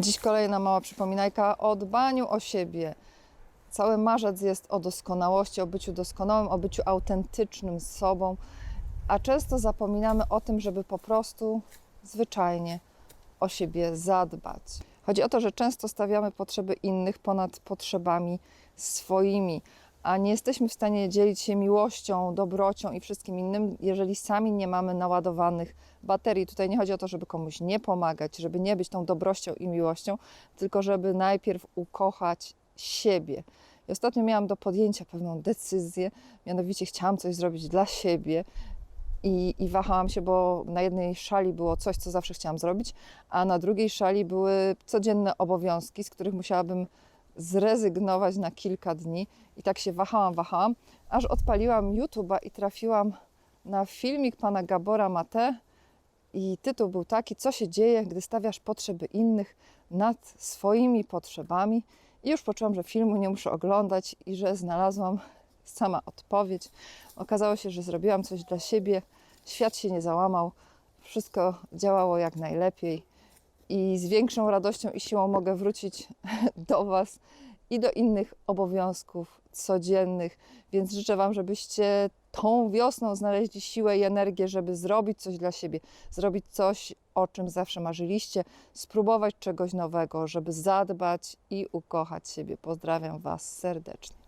Dziś kolejna mała przypominajka o dbaniu o siebie. Cały marzec jest o doskonałości, o byciu doskonałym, o byciu autentycznym z sobą, a często zapominamy o tym, żeby po prostu zwyczajnie o siebie zadbać. Chodzi o to, że często stawiamy potrzeby innych ponad potrzebami swoimi, a nie jesteśmy w stanie dzielić się miłością, dobrocią i wszystkim innym, jeżeli sami nie mamy naładowanych baterii. Tutaj nie chodzi o to, żeby komuś nie pomagać, żeby nie być tą dobrością i miłością, tylko żeby najpierw ukochać siebie. I ostatnio miałam do podjęcia pewną decyzję, mianowicie chciałam coś zrobić dla siebie. I, I wahałam się, bo na jednej szali było coś, co zawsze chciałam zrobić, a na drugiej szali były codzienne obowiązki, z których musiałabym zrezygnować na kilka dni. I tak się wahałam, wahałam, aż odpaliłam YouTube'a i trafiłam na filmik pana Gabora Mate. I tytuł był taki: Co się dzieje, gdy stawiasz potrzeby innych nad swoimi potrzebami? I już poczułam, że filmu nie muszę oglądać i że znalazłam sama odpowiedź. Okazało się, że zrobiłam coś dla siebie, świat się nie załamał, wszystko działało jak najlepiej i z większą radością i siłą mogę wrócić do Was i do innych obowiązków codziennych. Więc życzę Wam, żebyście tą wiosną znaleźli siłę i energię, żeby zrobić coś dla siebie, zrobić coś, o czym zawsze marzyliście, spróbować czegoś nowego, żeby zadbać i ukochać siebie. Pozdrawiam Was serdecznie.